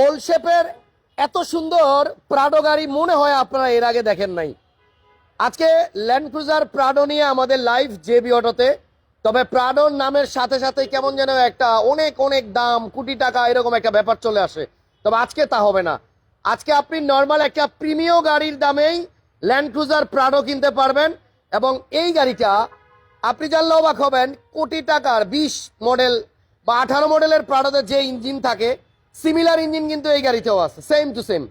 ওল শেপের এত সুন্দর প্রাডো গাড়ি মনে হয় আপনারা এর আগে দেখেন নাই। আজকে ল্যান্ড ক্রুজার প্রাডো নিয়ে আমাদের লাইভ জেবি অটোতে তবে প্রাডোর নামের সাথে সাথে কেমন যেন একটা অনেক অনেক দাম, কোটি টাকা এরকম একটা ব্যাপার চলে আসে। তবে আজকে তা হবে না। আজকে আপনি নর্মাল একটা প্রিমিয় গাড়ির দামেই ল্যান্ড ক্রুজার প্রাডো কিনতে পারবেন এবং এই গাড়িটা আপনি জানলে অবাক হবেন, কোটি টাকার বিশ মডেল বা আঠারো মডেলের প্রাডোতে যে ইঞ্জিন থাকে সিমিলার ইঞ্জিন কিন্তু এই গাড়িতেও আছে সেম টু সেম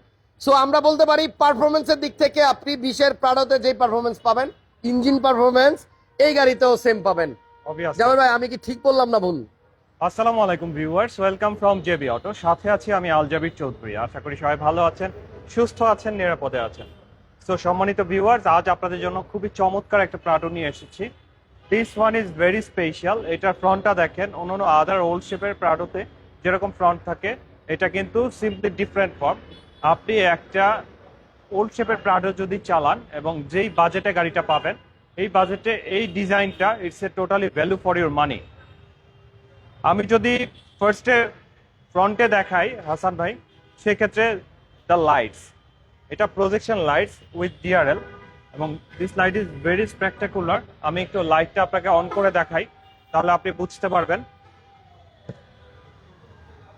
সো আমরা বলতে পারি পারফরমেন্সের দিক থেকে আপনি বিশের প্রাডোতে যে পারফরমেন্স পাবেন ইঞ্জিন পারফরমেন্স এই গাড়িতেও সেম পাবেন. জামাল ভাই আমি কি ঠিক বললাম না ভুল? আসসালামু আলাইকুম viewers welcome from JB auto সাথে আছি আমি আলজাবির চৌধুরী। আশা করি সবাই ভালো আছেন সুস্থ আছেন নিরাপদে আছেন। সো সম্মানিত ভিউয়ার্স আজ আপনাদের জন্য খুবই চমৎকার একটা প্রাটো নিয়ে এসেছি। This one is very special এটার ফ্রন্টটা দেখেন অন্যান্য আদার ওল্ড শেপের প্রাডোতে যেরকম ফ্রন্ট থাকে এটা কিন্তু সিম্পলি ডিফারেন্ট ফর্ম আপনি একটা ওল্ড শেপের প্রাডো যদি চালান এবং যেই বাজেটে গাড়িটা পাবেন, এই বাজেটে এই ডিজাইনটা it's a totally value for your money আমি যদি ফার্স্টে ফ্রন্টে দেখাই, হাসান ভাই, সেক্ষেত্রে দ্য লাইটস এটা প্রজেকশন লাইটস উইথ ডিআরএল এবং this light is very spectacular আমি একটু লাইটটা আপনাকে অন করে দেখাই, তাহলে আপনি বুঝতে পারবেন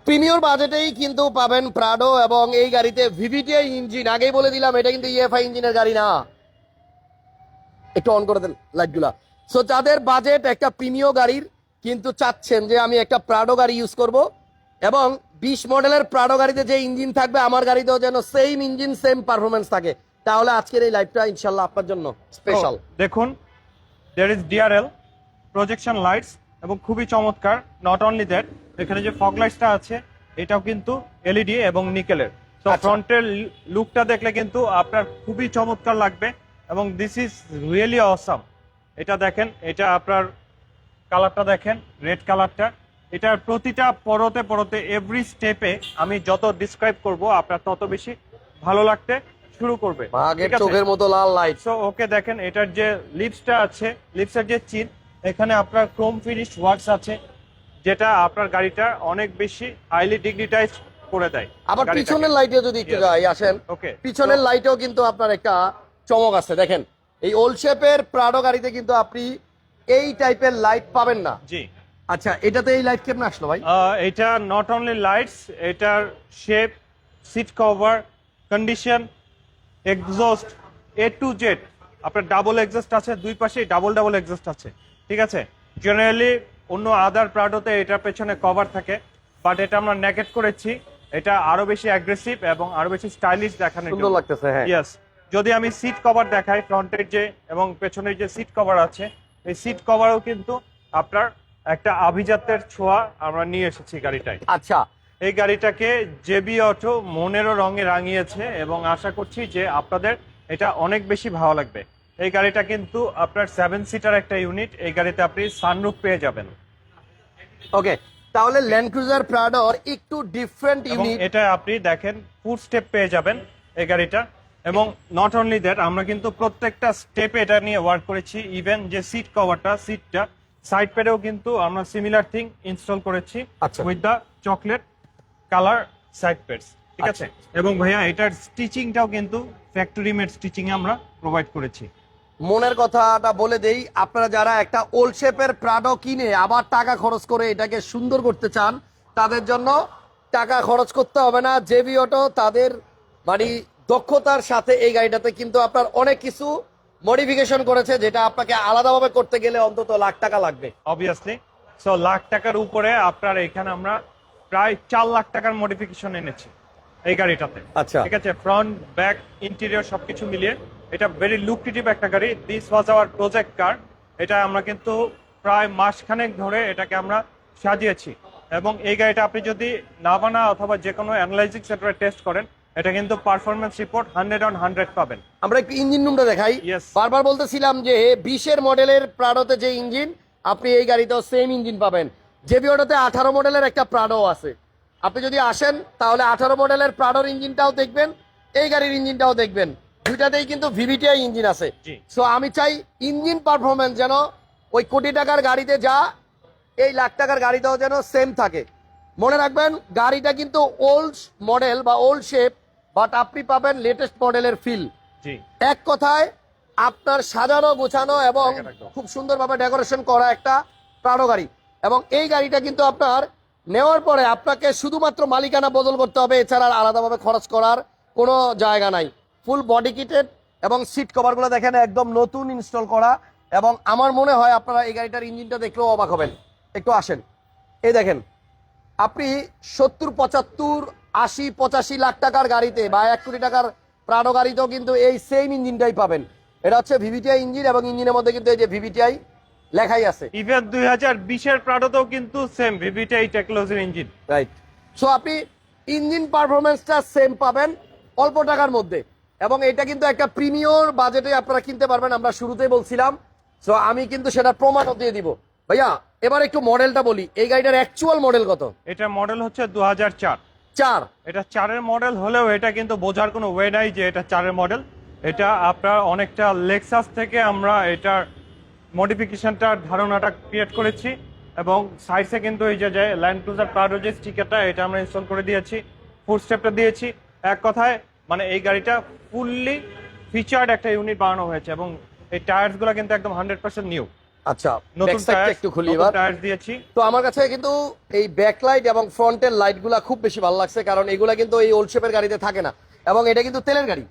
প্রিমিয়র বাজেটেই কিন্তু পাবেন প্রাডো এবং এই গাড়িতে ভিভিটিআই ইঞ্জিন আগেই বলে দিলাম, এটা কিন্তু ইএফআই ইঞ্জিনের গাড়ি না। একটু অন করে দেন লাইটগুলা সো যাদের বাজেট একটা প্রিমিয় গাড়ির কিন্তু চাচ্ছেন যে আমি একটা প্রাডো গাড়ি ইউজ করব এবং বিশ মডেলের প্রাডো গাড়িতে যে ইঞ্জিন থাকবে, আমার গাড়িতেও যেন সেম ইঞ্জিন সেম পারফরমেন্স থাকে। তাহলে আজকের এই লাইভটা ইনশাল্লাহ আপনার জন্য স্পেশাল দেখুন there is DRL projection lights এবং খুবই চমৎকার নট অনলি দ্যাট এখানে যে ফগ লাইটসটা আছে এটাও কিন্তু এলইডি এবং নিকেলের তো। ফ্রন্টের লুকটা দেখলে কিন্তু আপনার খুবই চমৎকার লাগবে এবং দিস ইজ রিয়েলি অসাম এটা দেখেন এটা আপনার কালারটা দেখেন রেড কালারটা এটার প্রতিটা পরতে পরতে এভরি স্টেপে আমি যত ডিসক্রাইব করব আপনার তত বেশি ভালো লাগতে শুরু করবে। বাঘের চোখের মতো লাল লাইট সো ওকে দেখেন এটার যে লিপসটা আছে লিপসের যে চিন এখানে আপনার ক্রোম ফিনিশ ওয়ার্কস আছে। যেটা আপনার গাড়িটা অনেক বেশি হাইলি ডিগনিটাইজ করে দেয়। আবার পিছনের লাইটে যদি একটু. যাই আসেন। Okay. পিছনের লাইটেও কিন্তু আপনার একটা চমক আছে। দেখেন এই ওল্ড শেপের প্রাডো গাড়িতে কিন্তু আপনি এই টাইপের লাইট পাবেন না। জি। আচ্ছা এটাতে এই লাইট কেমন আসলো ভাই? এটা নট অনলি লাইটস এটার shape seat cover condition exhaust A to Z আপনার ডাবল এক্সস্ট আছে দুই পাশে ডাবল ডাবল এক্সস্ট আছে। ঠিক আছে? জেনারেলি অন্য আদার প্রাডোতে এটার পেছনে কভার থাকে বাট এটা আমরা নেকেট করেছি। এটা আরও বেশি অ্যাগ্রেসিভ এবং আরও বেশি স্টাইলিশ দেখানোর সুন্দর লাগতেছে হ্যাঁ। ইয়েস যদি আমি সিট কভার দেখাই ফ্রন্টের যে এবং পেছনের যে সিট কভার আছে এই সিট কভারও কিন্তু আপনার একটা আভিজাত্যের ছোঁয়া আমরা নিয়ে এসেছি গাড়িটায়। আচ্ছা। এই গাড়িটাকে জেবি অটো মনেরও রঙে রাঙিয়েছে এবং আশা করছি যে আপনাদের এটা অনেক বেশি ভালো লাগবে। এই গাড়িটা কিন্তু আপনার সেভেন সিটার একটা ইউনিট এই গাড়িতে আপনি সানরুফ পেয়ে যাবেন। ওকে তাহলে ল্যান্ড ক্রুজার প্রাডোর একটু ডিফারেন্ট ইউনিট এটা আপনি দেখেন ফুড স্টেপ পেয়ে যাবেন এই গাড়িটা। এবং নট অনলি দ্যাট আমরা কিন্তু প্রত্যেকটা স্টেপে এটা নিয়ে ওয়ার্ক করেছি। ইভেন যে সিট কভারটা সিটটা সাইড প্যাডেও কিন্তু আমরা সিমিলার থিং ইনস্টল করেছি আচ্ছা। With the chocolate colour side pads ঠিক আছে? এবং ভাইয়া এটার স্টিচিংটাও কিন্তু ফ্যাক্টরি মেড স্টিচিং আমরা প্রোভাইড করেছি। মনের কথাটা বলে দেই আপনারা যারা একটা ওল্ড শেপের প্রাডো কিনে আবার টাকা খরচ করে এটাকে সুন্দর করতে চান তাদের জন্য টাকা খরচ করতে হবে না। জেবি অটো তাদের মানে দক্ষতার সাথে এই গাড়িটাতে কিন্তু আপনার অনেক কিছু মডিফিকেশন করেছে যেটা আপনাকে আলাদাভাবে করতে গেলে অন্তত লাখ টাকা লাগবে। অবভিয়াসলি সো লাখ টাকার উপরে আপনার এখানে আমরা প্রায় চার লাখ টাকার মডিফিকেশন এনেছি এই গাড়িটাতে। আচ্ছা। ঠিক আছে? ফ্রন্ট ব্যাক ইন্টেরিয়র সবকিছু মিলিয়ে। এটা ভেরি লুকটিভ একটা গাড়ি। This was our project car এটা আমরা কিন্তু প্রায় মাসখানেক ধরে এটাকে আমরা সাজিয়েছি। এবং এই গাড়িটা আপনি যদি নাভানা অথবা যে কোনো অ্যানালাইজিং সেন্টারে টেস্ট করেন এটা কিন্তু performance report hundred on hundred পাবেন। আমরা একটু ইঞ্জিন রুমটা দেখাই. বারবার বলতেছিলাম যে বিশের মডেলের প্রাডোতে যে ইঞ্জিন আপনি এই গাড়িতেও সেম ইঞ্জিন পাবেন। জেবি অটোতে আঠারো মডেলের একটা প্রাডো আছে। আপনি যদি আসেন তাহলে আঠারো মডেলের প্রাডোর ইঞ্জিনটাও দেখবেন এই গাড়ির ইঞ্জিনটাও দেখবেন। দুইটাতেই কিন্তু ভিভিটিআই ইঞ্জিন আছে। সো আমি চাই ইঞ্জিন পারফরমেন্স যেন ওই কোটি টাকার গাড়িতে যা এই লাখ টাকার গাড়িতেও যেন সেম থাকে। মনে রাখবেন গাড়িটা কিন্তু ওল্ড মডেল বা ওল্ড শেপ বাট আপনি পাবেন লেটেস্ট মডেলের ফিল এক কথায় আপনার সাজানো গোছানো এবং। খুব সুন্দরভাবে ডেকোরেশন করা একটা প্রাণ গাড়ি। এবং এই গাড়িটা কিন্তু আপনার নেওয়ার পরে আপনাকে শুধুমাত্র মালিকানা বদল করতে হবে এছাড়া আর আলাদাভাবে খরচ করার কোনো জায়গা নাই। ফুল বডি কিটেড এবং সিট কভারগুলো দেখেন একদম নতুন ইনস্টল করা এবং আমার মনে হয় আপনারা এই গাড়িটার ইঞ্জিনটা দেখলেও অবাক হবেন। একটু আসেন। এই দেখেন আপনি সত্তর পঁচাত্তর আশি পঁচাশি লাখ টাকার গাড়িতে বা এক কোটি টাকার প্রাণো গাড়িতেও কিন্তু এই সেম ইঞ্জিনটাই পাবেন। এটা হচ্ছে ভিভিটিআই ইঞ্জিন এবং ইঞ্জিনের মধ্যে কিন্তু এই যে ভিভিটিআই লেখাই আছে। ইভেন দুই হাজার বিশের প্রাডোতেও কিন্তু সেম ভিভিটিআই টেকনোলজির ইঞ্জিন। রাইট সো আপনি ইঞ্জিন পারফরমেন্সটা সেম পাবেন অল্প টাকার মধ্যে। এবং এটা কিন্তু একটা প্রিমিয়র বাজেটে আপনারা কিনতে পারবেন আমরা শুরুতেই বলছিলাম। সো আমি কিন্তু সেটার প্রমাণও দিয়ে দিব। ভাইয়া এবার একটু মডেলটা বলি। এই গাড়িটার অ্যাকচুয়াল মডেল কত? এটা মডেল হচ্ছে দু হাজার চার। এটা চারের মডেল হলেও এটা কিন্তু বোঝার কোনো ওয়ে নাই যে এটা চারের মডেল এটা আপনার অনেকটা লেক্সাস থেকে আমরা এটার মডিফিকেশনটার ধারণাটা ক্রিয়েট করেছি এবং সাইজে কিন্তু এই যে ল্যান্ড ক্রুজার প্রাডো যে স্টিকারটা এটা আমরা ইনস্টল করে দিয়েছি। ফুড স্টেপটা দিয়েছি। এক কথায় মানে এই গাড়িটা ফুললি ফিচার্ড একটা ইউনিট বানানো হয়েছে এবং এই টায়ার্সগুলো কিন্তু একদম হান্ড্রেড পার্সেন্ট নিউ আচ্ছা নতুন back একটু খুলি এবার। টায়ার্স দিয়েছি। তো আমার কাছে কিন্তু এই ব্যাকলাইট এবং ফ্রন্টের লাইটগুলা খুব বেশি ভালো লাগছে কারণ এগুলা কিন্তু এই ওল্ড শেপের গাড়িতে থাকে না। এবং এটা কিন্তু তেলের গাড়ি।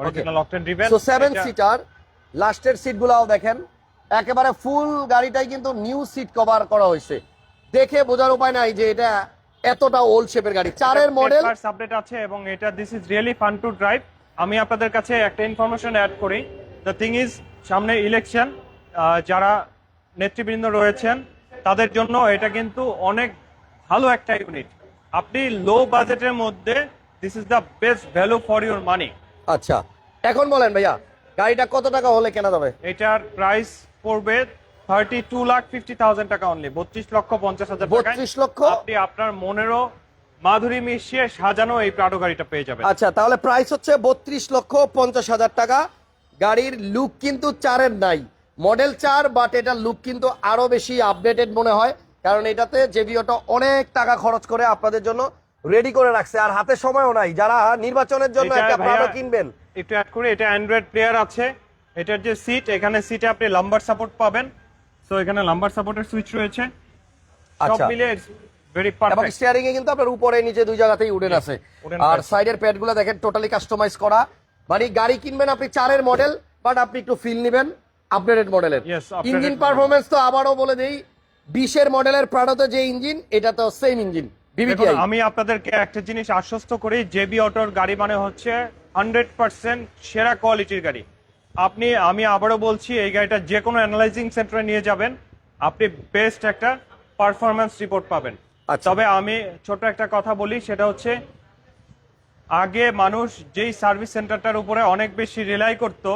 Original octane driven so seven seater লাস্টের দেখেন। একেবারে ফুল গাড়িটাই কিন্তু নিউ সিট কভার করা হয়েছে। দেখে বোঝার উপায় নাই যে এটা এতটা ওল্ড শেপের গাড়ি। চারের মডেল আপডেট আছে এবং এটা this is really fun to drive আমি আপনাদের কাছে একটা ইনফরমেশন অ্যাড করি। দ্য থিং ইজ সামনে ইলেকশন যারা নেতৃবৃন্দ রয়েছেন তাদের জন্য এটা কিন্তু অনেক ভালো একটা ইউনিট আপনি লো বাজেটের মধ্যে this is the best value for your money আচ্ছা এখন বলেন ভাইয়া গাড়িটা কত টাকা হলে কেনা যাবে? এটার প্রাইস পড়বে thirty two lakh fifty thousand টাকা অনলি বত্রিশ লক্ষ পঞ্চাশ হাজার টাকায় 32 লক্ষ? আপনি আপনার মনেরও মাধুরী মিশিয়ে সাজানো এই প্রাডো গাড়িটা পেয়ে যাবেন। আচ্ছা তাহলে প্রাইস হচ্ছে বত্রিশ লক্ষ পঞ্চাশ হাজার টাকা। গাড়ির লুক কিন্তু চারের নাই। মডেল চার বাট এটার লুক কিন্তু আরও বেশি আপডেটেড মনে হয় কারণ এটাতে জেবিওটা অনেক টাকা খরচ করে আপনাদের জন্য রেডি করে রাখছে আর হাতে সময়ও নাই। যারা নির্বাচনের জন্য একটা প্রাডো কিনবেন। একটু অ্যাড করি এটা অ্যান্ড্রয়েড প্লেয়ার আছে এটার যে সিট এখানে সিটে আপনি লাম্বার সাপোর্ট পাবেন। সো এখানে লাম্বার সাপোর্টের সুইচ রয়েছে। সব আচ্ছা। মিলে ভেরি এবং স্টিয়ারিং এ কিন্তু আপনার উপরে নিচে দুই জায়গাতেই উডেন আছে। আর। সাইডের দেখেন টোটালি কাস্টমাইজ করা। মানে গাড়ি কিনবেন আপনি চারের মডেল বাট আপনি একটু ফিল নেবেন আপডেটেড মডেলের ইঞ্জিন পারফরমেন্স তো আবারও বলে দেই বিশের মডেলের প্রাডোতে যে ইঞ্জিন এটা তো সেম ইঞ্জিন আমি আপনাদেরকে একটা জিনিস আশ্বস্ত করি জেবি অটোর গাড়ি মানে হচ্ছে হান্ড্রেড পার্সেন্ট সেরা কোয়ালিটির গাড়ি। আপনি আমি আবারও বলছি এই গাড়িটা যে কোনো অ্যানালাইজিং সেন্টারে নিয়ে যাবেন। আপনি বেস্ট একটা পারফরমেন্স রিপোর্ট পাবেন। আচ্ছা। তবে আমি ছোট একটা কথা বলি সেটা হচ্ছে আগে মানুষ যেই সার্ভিস সেন্টারটার উপরে অনেক বেশি রিলাই করত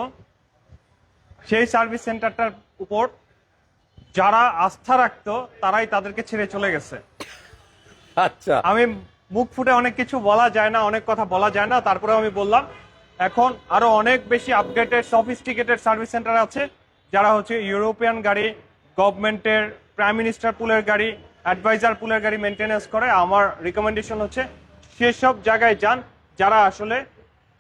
সেই সার্ভিস সেন্টারটার উপর যারা আস্থা রাখতো তারাই তাদেরকে ছেড়ে চলে গেছে। আচ্ছা। আমি মুখ ফুটে অনেক কিছু বলা যায় না অনেক কথা বলা যায় না তারপরে আমি বললাম এখন আরও অনেক বেশি আপডেটেড সফিস্টিকেটেড সার্ভিস সেন্টার আছে, যারা হচ্ছে ইউরোপিয়ান গাড়ি গভর্নমেন্টের প্রাইম মিনিস্টার পুলের গাড়ি অ্যাডভাইজার পুলের গাড়ি মেনটেনেন্স করে। আমার রিকমেন্ডেশন হচ্ছে সেসব জায়গায় যান যারা আসলে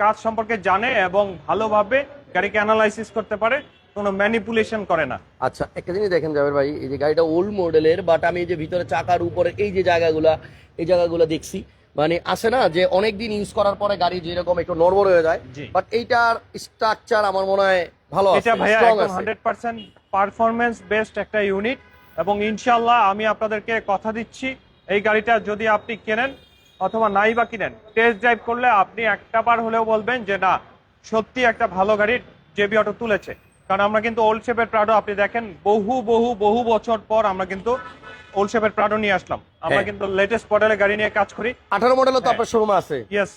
কাজ সম্পর্কে জানে এবং ভালোভাবে গাড়িকে অ্যানালাইসিস করতে পারে, কোনো ম্যানিপুলেশন করে না। আচ্ছা একটা জিনিস দেখেন যাবের ভাই, এই যে গাড়িটা ওল্ড মডেলের বাট আমি যে ভিতরে চাকার উপরে, এই যে জায়গাগুলা, এই জায়গাগুলো দেখছি মানে আসে না যে অনেক দিন ইউজ করার পরে গাড়ি যেরকম একটু নরবর হয়ে যায় বাট এইটার স্ট্রাকচার আমার মনে হয় ভালো আছে এটা ভাইয়া একদম আছে। হান্ড্রেড পার্সেন্ট পারফরমেন্স বেস্ট একটা ইউনিট এবং ইনশাআল্লাহ আমি আপনাদেরকে কথা দিচ্ছি এই গাড়িটা যদি আপনি কেনেন অথবা নাই বা কিনেন টেস্ট ড্রাইভ করলে আপনি একটা বার হলেও বলবেন যে না সত্যি একটা ভালো গাড়ি জেবি অটো তুলেছে কারণ আমরা কিন্তু ওল্ড শেপের প্রাডো আপনি দেখেন বহু বহু বহু বছর পর আমরা কিন্তু ওল্ড শেপের প্রাডো নিয়ে আসলাম। আমরা হ্যাঁ। কিন্তু লেটেস্ট মডেলের গাড়ি নিয়ে কাজ করি। আঠারো মডেলও তো হ্যাঁ। আপনার শোরুম আছে। ইয়েস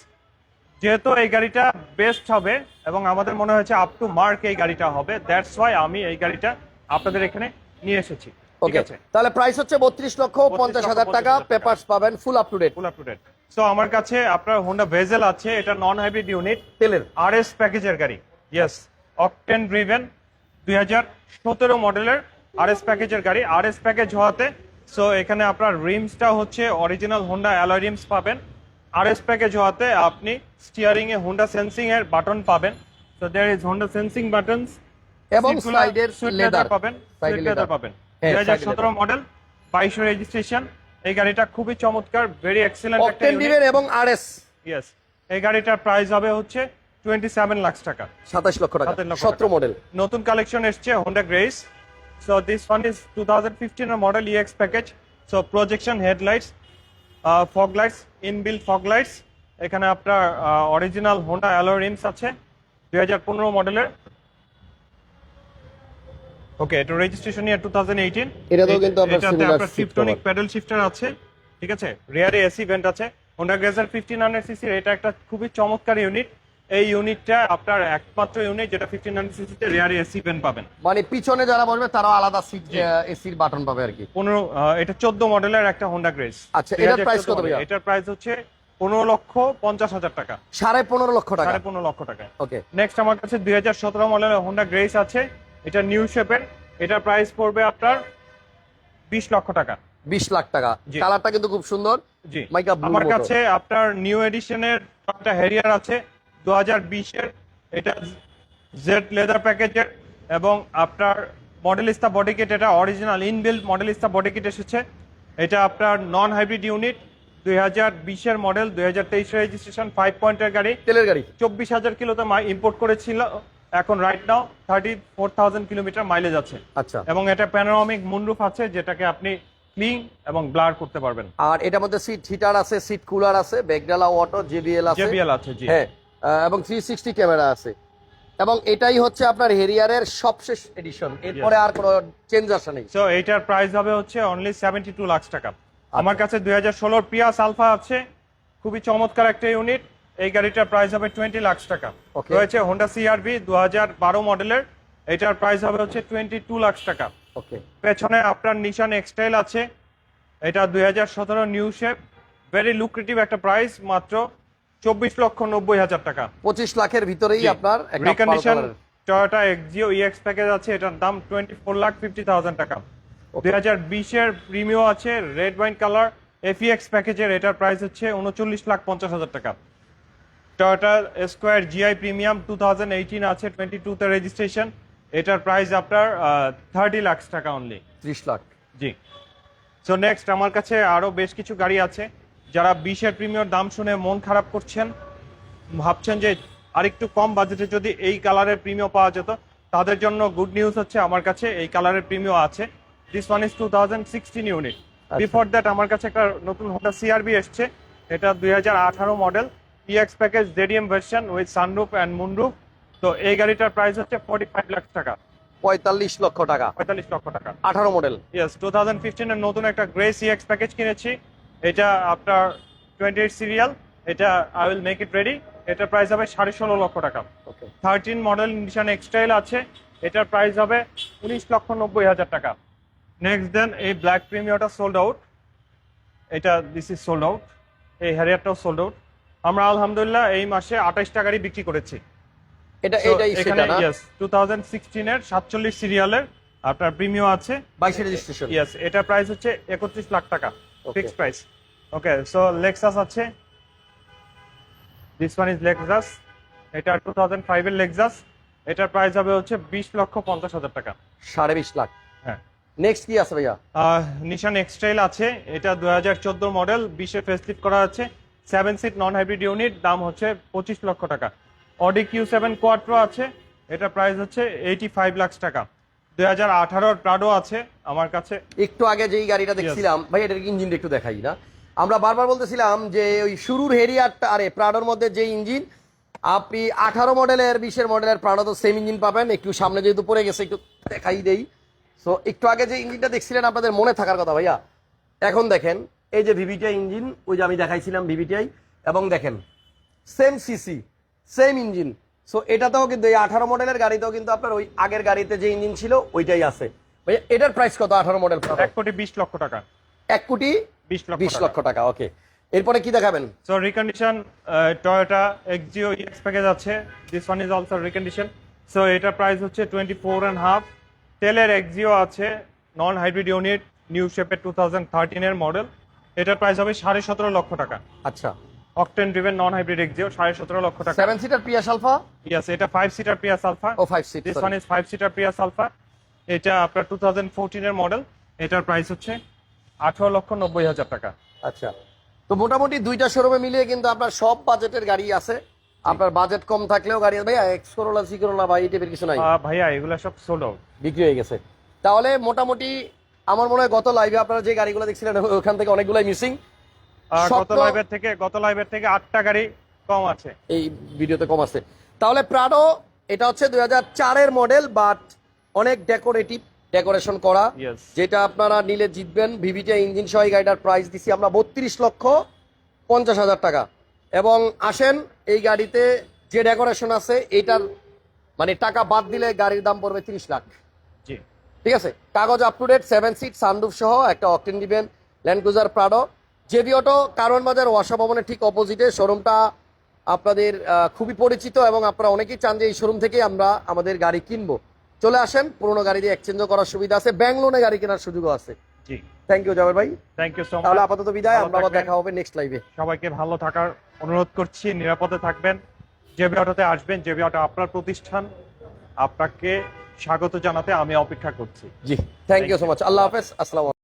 যেহেতু এই গাড়িটা বেস্ট হবে এবং আমাদের মনে হয়েছে আপ টু মার্ক এই গাড়িটা হবে দ্যাটস ওয়াই আমি এই গাড়িটা আপনাদের এখানে নিয়ে এসেছি। ঠিক ওকে আছে? তাহলে প্রাইস হচ্ছে বত্রিশ লক্ষ 32 পঞ্চাশ হাজার টাকা 50,000 পেপারস পাবেন full up to date full up to date so আমার কাছে আপনার হোন্ডা ভেজেল আছে এটা নন হাইব্রিড ইউনিট তেলের। আর এস প্যাকেজের গাড়ি। ইয়েস অকটেন ড্রিভেন দুই হাজার সতেরো মডেলের আর এস প্যাকেজের গাড়ি। আর এস প্যাকেজ হওয়াতে সো এখানে আপনার রিমসটা হচ্ছে অরিজিনাল হোন্ডা অ্যালয় রিমস পাবেন। আর এস প্যাকেজ হওয়াতে আপনি স্টিয়ারিং এ হোন্ডা সেন্সিং এর বাটন পাবেন so there is Honda sensing buttons এবং সাইডের লেদার পাবেন leather। লেদার পাবেন। হ্যাঁ, দুই হাজার side সতেরো মডেল বাইশো রেজিস্ট্রেশন এই গাড়িটা খুবই চমৎকার ভেরি এক্সিলেন্ট একটা ইউনিট এবং আরএস ইয়েস এই গাড়িটার প্রাইস হবে হচ্ছে টোয়েন্টি সেভেন লাখ টাকা। সাতাশ লক্ষ টাকা। 27 লক্ষ টাকা। মডেল নতুন কালেকশন এসছে Honda Grace so this one is two thousand ফিফটিনের model EX package so projection headlights fog lights inbuilt fog lights এখানে আপনার অরিজিনাল হোন্ডা অ্যালো রিমস আছে দুই হাজার পনেরো মডেলের ওকে এটা registration year two thousand eighteen কিন্তু আপনার এটাতে আপনার সিফটনিক। প্যাডেল শিফটার আছে ঠিক আছে? রিয়ারে এসি ভেন্ট আছে। হোন্ডা গ্রেজার ফিফটিন হান্ড্রেড সিসির এটা একটা খুবই চমৎকার ইউনিট এই ইউনিটটা আপনার একমাত্র ইউনিট যেটা ফিফটিন হান্ড্রেড সিসিতে রিয়ারে এসি ভেন্ট পাবেন। মানে পিছনে যারা বসবে তারাও আলাদা সিট এসির বাটন পাবে আর কি। পনেরো এটা চোদ্দ মডেলের একটা হোন্ডা গ্রেস আচ্ছা, এটার price কত? এটার প্রাইস হচ্ছে পনেরো লক্ষ পঞ্চাশ হাজার টাকা। সাড়ে পনেরো লক্ষ টাকা। সাড়ে পনেরো লক্ষ টাকা। ওকে। নেক্সট আমার কাছে দুই হাজার সতেরো মডেলের হোন্ডা গ্রেস আছে। এটা নিউ শেপের এটার প্রাইস পড়বে আপনার বিশ লক্ষ টাকা। বিশ লাখ টাকা। কালারটা কিন্তু খুব সুন্দর। জি। আমার কাছে আপনার নিউ এডিশনের একটা হ্যারিয়ার আছে। দু হাজার বিশের এটা জেড লেদার প্যাকেজের এবং আপনার মডেলিস্তা বডি কিট এটা original inbuilt Modellista body kit এসেছে। এটা আপনার নন হাইব্রিড ইউনিট দুই হাজার বিশের মডেল দুই হাজার তেইশের রেজিস্ট্রেশন ফাইভ পয়েন্টের গাড়ি। তেলের গাড়ি। চব্বিশ হাজার কিলোতে ইম্পোর্ট করেছিল। এখন right now thirty four thousand kilometre mileage আছে। আচ্ছা। এবং এটা প্যানোরামিক মুনরুফ আছে যেটাকে আপনি ক্লিন এবং ব্লার করতে পারবেন। আর এটার মধ্যে সিট হিটার আছে সিট কুলার আছে বেগডালা অটো জেবিএল আছে। জেবিএল আছে জি। হ্যাঁ। এবং থ্রি সিক্সটি ক্যামেরা আছে। এবং এটাই হচ্ছে আপনার হেরিয়ারের সবশেষ এডিশন এরপরে আর কোনো চেঞ্জ আসা নেই। সো এইটার প্রাইস হবে হচ্ছে অনলি সেভেন্টি টু লাখ টাকা আমার কাছে দুই হাজার ষোলোর পিয়াস আলফা আছে। খুবই চমৎকার একটা ইউনিট এই গাড়িটার প্রাইস হবে টোয়েন্টি লাখ টাকা. রয়েছে হোন্ডা সিআরবি দু হাজার বারো মডেলের এটার প্রাইস হবে হচ্ছে টোয়েন্টি টু লাখ টাকা। ওকে পেছনে আপনার নিশান এক্সটাইল আছে। এটা দুই হাজার সতেরো নিউ শেপ ভেরি লুক্রেটিভ একটা প্রাইস মাত্র চব্বিশ লক্ষ নব্বই হাজার টাকা। পঁচিশ লাখের ভিতরেই আপনার recondition. Toyota Axio EX package আছে এটার দাম twenty four lakh fifty thousand টাকা দুই হাজার বিশের প্রিমিও আছে রেড ওয়াইন কালার এফিএক্স প্যাকেজের এটার প্রাইস হচ্ছে উনচল্লিশ লাখ পঞ্চাশ হাজার টাকা। Toyota Esquire GI premium two thousand eighteen আছে টোয়েন্টি টুতে রেজিস্ট্রেশন এটার প্রাইস আপনার থার্টি লাখ টাকা অনলি ত্রিশ লাখ। জি। সো নেক্সট আমার কাছে আরও বেশ কিছু গাড়ি আছে। যারা বিশের প্রিমিয়র দাম শুনে মন খারাপ করছেন ভাবছেন যে আরেকটু কম বাজেটে যদি এই কালারের প্রিমিয় পাওয়া যেত তাদের জন্য গুড নিউজ হচ্ছে আমার কাছে এই কালারের প্রিমিয় আছে। This one is two thousand sixteen unit before that আমার কাছে একটা নতুন হোন্ডা সিআরবি এসছে। এটা দুই হাজার আঠারো model EX package JDM version with sunroof and moonroof তো এই গাড়িটার প্রাইস হচ্ছে ফর্টি ফাইভ লাখ টাকা। পঁয়তাল্লিশ লক্ষ টাকা। পঁয়তাল্লিশ লক্ষ টাকা। আঠারো মডেল ইয়েস টু থাউজেন্ড ফিফটিনের নতুন একটা গ্রে সিএক্স প্যাকেজ কিনেছি। এটা আপনার টোয়েন্টি এইট সিরিয়াল এটা I will make it ready এটার প্রাইস হবে সাড়ে ষোলো লক্ষ টাকা। থার্টিন মডেল নিশান এক্সটাইল আছে এটার প্রাইস হবে উনিশ লক্ষ নব্বই হাজার টাকা। নেক্সট দেন এই ব্ল্যাক প্রিমিয়ারটা সোল্ড আউট এটা দিস ইজ সোল্ড আউট এই হ্যারিয়ারটাও সোল্ড আউট আমরা আলহামদুলিল্লাহ এই মাসে আঠাশ টাকারই বিক্রি করেছি। এটা এটাই এখানে সেটা না? ইয়েস টু থাউজেন্ড সিক্সটিনের সাতচল্লিশ সিরিয়ালের আপনার প্রিমিয়াম আছে। বাইশে রেজিস্ট্রেশন ইয়েস এটার প্রাইস হচ্ছে একত্রিশ লাখ টাকা. Fixed price okay so Lexus আছে। দিস ওয়ান ইজ লেক্সাস এটা টু থাউজেন্ড ফাইভের লেক্সাস এটার প্রাইস হবে হচ্ছে বিশ লক্ষ পঞ্চাশ হাজার টাকা। সাড়ে বিশ লাখ। হ্যাঁ। নেক্সট কি আছে ভাইয়া? নিশান এক্সটাইল আছে। এটা দু হাজার চোদ্দ মডেল বিশে করা আছে। Seven seat non hybrid unit দাম হচ্ছে পঁচিশ লক্ষ টাকা। অডি কিউ সেভেন কোয়াট্রো আছে। এটা প্রাইস হচ্ছে এইটি ফাইভ লাখ টাকা। দুই হাজার আঠারোর প্রাডো আছে আমার কাছে। একটু আগে যেই গাড়িটা দেখছিলাম ভাই এটার ইঞ্জিনটা একটু দেখাই না। আমরা বারবার বলতেছিলাম যে ওই শুরুর হেরিয়ারটা আরে প্রাডোর মধ্যে যে ইঞ্জিন আপনি আঠারো মডেলের বিশের মডেলের প্রাডো তো সেম ইঞ্জিন পাবেন। একটু সামনে যেহেতু পড়ে গেছে একটু দেখাই দেই। সো একটু আগে যে ইঞ্জিনটা দেখছিলেন আপনাদের মনে থাকার কথা ভাইয়া। এখন দেখেন এই যে ভিভিটিআই ইঞ্জিন ওই যে আমি দেখাইছিলাম ভিভিটিআই এবং দেখেন same CC same engine so এটাতেও কিন্তু এই আঠারো মডেলের গাড়িতেও কিন্তু আপনার ওই আগের গাড়িতে যে ইঞ্জিন ছিল ওইটাই আছে। ভাইয়া এটার প্রাইস কত আঠারো মডেল এক কোটি বিশ লক্ষ টাকা। এক কোটি বিশ লক্ষ বিশ লক্ষ টাকা ওকে এরপরে কি দেখাবেন? So recondition Toyota Axio EX package আছে। This one is also recondition so এটার প্রাইস হচ্ছে টোয়েন্টি ফোর অ্যান্ড হাফ তেলের এক্সিও আছে নন হাইব্রিড ইউনিট নিউ শেপের টু থাউজেন্ড থার্টিনের মডেল এটার প্রাইস হবে সাড়ে সতেরো লক্ষ টাকা। আচ্ছা। Octane driven non hybrid Axio সাড়ে সতেরো লক্ষ টাকা। Seven seater Prius Alpha yes এটা five seater Prius Alpha O five seat this one is five seater Prius Alpha এটা আপনার টু থাউজেন্ড ফোরটিনের মডেল এটার প্রাইস হচ্ছে আঠারো লক্ষ নব্বই হাজার টাকা। আচ্ছা। তো মোটামুটি দুইটা শোরুমে মিলিয়ে কিন্তু আপনার সব বাজেটের গাড়ি আছে। আপনার বাজেট কম থাকলেও গাড়ি ভাইয়া এক্স করোলা সি করোলা বা এই টাইপের কিছু নাই? ভাইয়া এগুলা সব সোলো বিক্রি হয়ে গেছে। তাহলে মোটামুটি আমার মনে হয় গত লাইভে আপনারা যে গাড়িগুলো দেখছিলেন ওখান থেকে অনেকগুলাই মিসিং গত লাইভের থেকে গত লাইভের থেকে আটটা গাড়ি কম আছে। এই ভিডিওতে কম আছে। তাহলে প্রাডো এটা হচ্ছে দুই চারের মডেল বাট অনেক ডেকোরেটিভ ডেকোরেশন করা। যেটা আপনারা নিলে জিতবেন। ভিভিটা ইঞ্জিন সহ এই গাড়িটার প্রাইস দিছি আমরা বত্রিশ লক্ষ পঞ্চাশ হাজার টাকা। এবং আসেন এই গাড়িতে যে ডেকোরেশন আছে এইটার মানে টাকা বাদ দিলে গাড়ির দাম পড়বে তিরিশ লাখ। ঠিক আছে? কাগজ up to date seven seat sunroof সহ একটা অকটেন দিবেন। Land Cruiser Prado JB auto কারণ বাজার ওয়াসা ভবনের ঠিক অপোজিটে। শোরুমটা আপনাদের খুবই পরিচিত এবং আপনারা অনেকেই চান যে এই শোরুম থেকেই আমরা আমাদের গাড়ি কিনবো। চলে আসেন পুরোনো গাড়ি দিয়ে এক্সচেঞ্জও করার সুবিধা আছে। ব্যাঙ্গলোনে গাড়ি কেনার সুযোগও আছে। জি। থ্যাংক ইউ জাবের ভাই। থ্যাংক ইউ সো তাহলে আপাতত বিদায় আমরা আবার দেখা হবে নেক্সট লাইভে সবাইকে ভালো থাকার অনুরোধ করছি নিরাপদে থাকবেন। জেবি অটোতে আসবেন জেবি অটো আপনার প্রতিষ্ঠান। আপনাকে স্বাগত জানাতে আমি অপেক্ষা করছি। জি থ্যাংক ইউ সো মাচ আল্লাহ হাফেজ আসসালাম